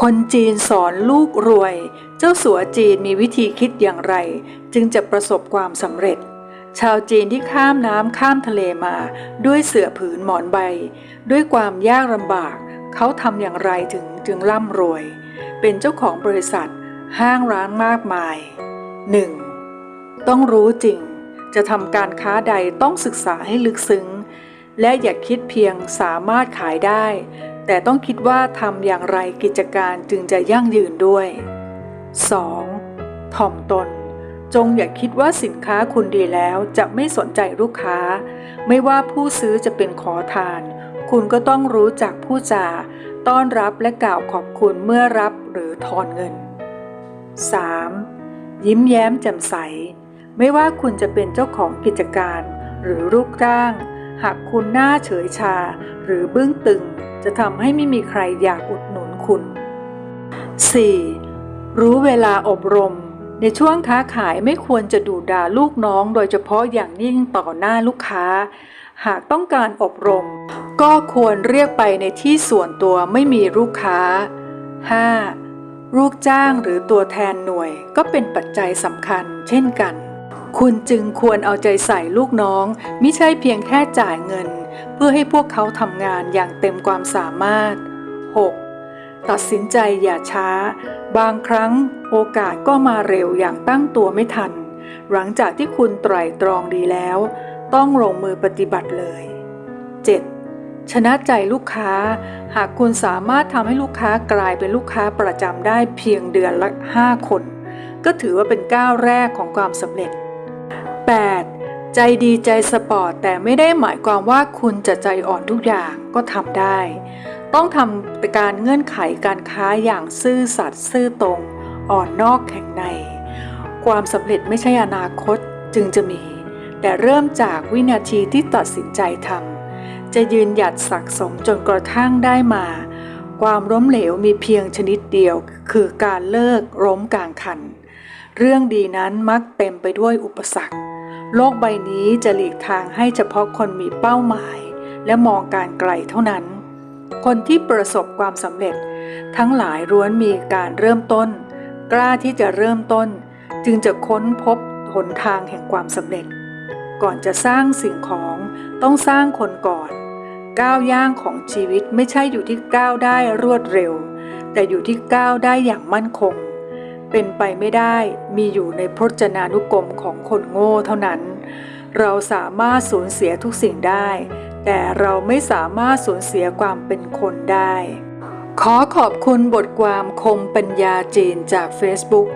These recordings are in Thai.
คนจีนสอนลูกรวย เจ้าสัวจีนมีวิธีคิดอย่างไร จึงจะประสบความสำเร็จ ชาวจีนที่ข้ามน้ำข้ามทะเลมา ด้วยเสื่อผืนหมอนใบ ด้วยความยากลำบาก เขาทำอย่างไรถึงจึงร่ำรวย เป็นเจ้าของบริษัท ห้างร้านมากมาย 1. ต้องรู้จริง จะทำการค้าใดต้องศึกษาให้ลึกซึ้ง และอย่าคิดเพียงสามารถขายได้ แต่ต้องคิดว่าทำอย่างไรกิจการจึงจะยั่งยืนด้วย 2. ถ่อมตน จงอย่าคิดว่าสินค้าคุณดีแล้วจะไม่สนใจลูกค้า ไม่ว่าผู้ซื้อจะเป็นขอทาน คุณก็ต้องรู้จักผู้จาต้อนรับและกล่าวขอบคุณเมื่อรับหรือทอนเงิน 3. ยิ้มแย้มแจ่มใส ไม่ว่าคุณจะเป็นเจ้าของกิจการ หรือลูกจ้าง หากคุณหน้าเฉยชาหรือบึ้งตึง จะทำให้ไม่มีใครอยากอุดหนุนคุณ 4. รู้เวลาอบรม ในช่วงค้าขายไม่ควรจะดูด่าลูกน้องโดยเฉพาะอย่างยิ่งต่อหน้าลูกค้า หากต้องการอบรม ก็ควรเรียกไปในที่ส่วนตัวไม่มีลูกค้า 5. ลูกจ้างหรือตัวแทนหน่วยก็เป็นปัจจัยสำคัญเช่นกัน คุณจึงควรเอาใจใส่ลูกน้องม่ใช่เพียงแค่จ่ายเงิน เพื่อให้พวกเขาทำงานอย่างเต็มความสามารถ 6. ตัดสินใจอย่าช้า บางครั้งโอกาสก็มาเร็วอย่างตั้งตัวไม่ทัน หลังจากที่คุณไตร่ตรองดีแล้ว ต้องลงมือปฏิบัติเลย 7. ชนะใจลูกค้า หากคุณสามารถทำให้ลูกค้ากลายเป็นลูกค้าประจำได้เพียงเดือนละ 5 คนก็ถือว่าเป็นก้าวแรกของความสำเร็จ 8. ใจดีใจสปอร์ตแต่ไม่ได้หมายความว่าคุณจะใจอ่อนทุกอย่างก็ทำได้ ต้องทำการเงื่อนไขการค้าอย่างซื่อสัตย์ซื่อตรง อ่อนนอกแข็งใน ความสำเร็จไม่ใช่อนาคตจึงจะมี แต่เริ่มจากวินาทีที่ตัดสินใจทำจะยืนหยัดสักสมจนกระทั่งได้มา ความล้มเหลวมีเพียงชนิดเดียว คือการเลิกล้มกลางคัน เรื่องดีนั้นมักเต็มไปด้วยอุปสรรค โลกใบนี้จะหลีกทางให้เฉพาะคนมีเป้าหมาย และมองการไกลเท่านั้น คนที่ประสบความสำเร็จ ทั้งหลายล้วนมีการเริ่มต้น กล้าที่จะเริ่มต้น จึงจะค้นพบหนทางแห่งความสำเร็จ ก่อนจะสร้างสิ่งของต้องสร้างคนก่อน ก้าวย่างของชีวิตไม่ใช่อยู่ที่ก้าวได้รวดเร็ว แต่อยู่ที่ก้าวได้อย่างมั่นคง เป็นไปไม่ได้มีอยู่ในพจนานุกรมของคนโง่เท่านั้น เราสามารถสูญเสียทุกสิ่งได้ แต่เราไม่สามารถสูญเสียความเป็นคนได้ ขอขอบคุณบทความคมปัญญาจีนจาก Facebook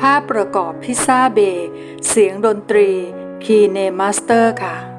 ภาพประกอบพิซซ่าเบ เสียงดนตรี คีเนมาสเตอร์ค่ะ